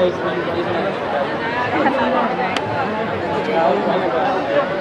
Thank you.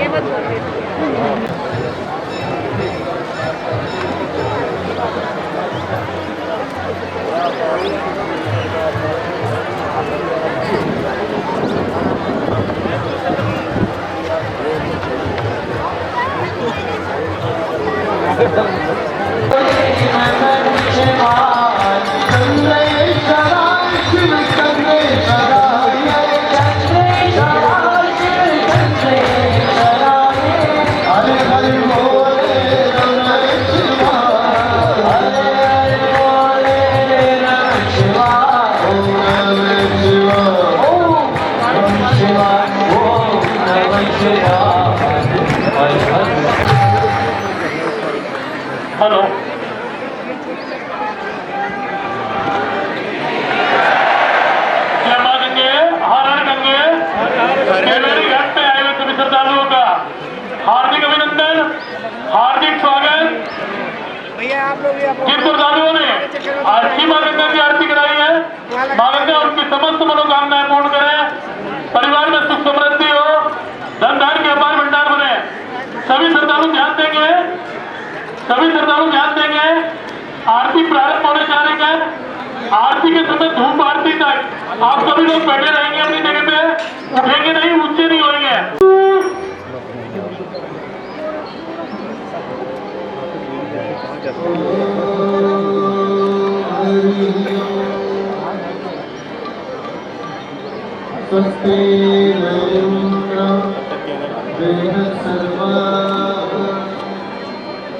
ये मत जय गंगे हर हर गंगे मेरी घाट पे आए हुए सभी श्रद्धालुओं का। हार्दिक अभिनंदन हार्दिक स्वागत। जिन श्रद्धालुओं ने आरती माँ गंगा की आरती कराई है माँ गंगा उनकी समस्त मनोकामनाएँ पूर्ण करे परिवार में सुख समृद्धि हो धन धान के अपार भंडार बने सभी श्रद्धालु ध्यान देंगे सभी श्रद्धालु ध्यान देंगे आरती प्रारंभ होने जा रही है। आरती के समय धूप आरती तक। आप सभी लोग बैठे रहेंगे अपनी जगह पे। उठेंगे नहीं, ऊँचे नहीं होंगे स्वस्ति पूर्ण विश्ववेदा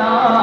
না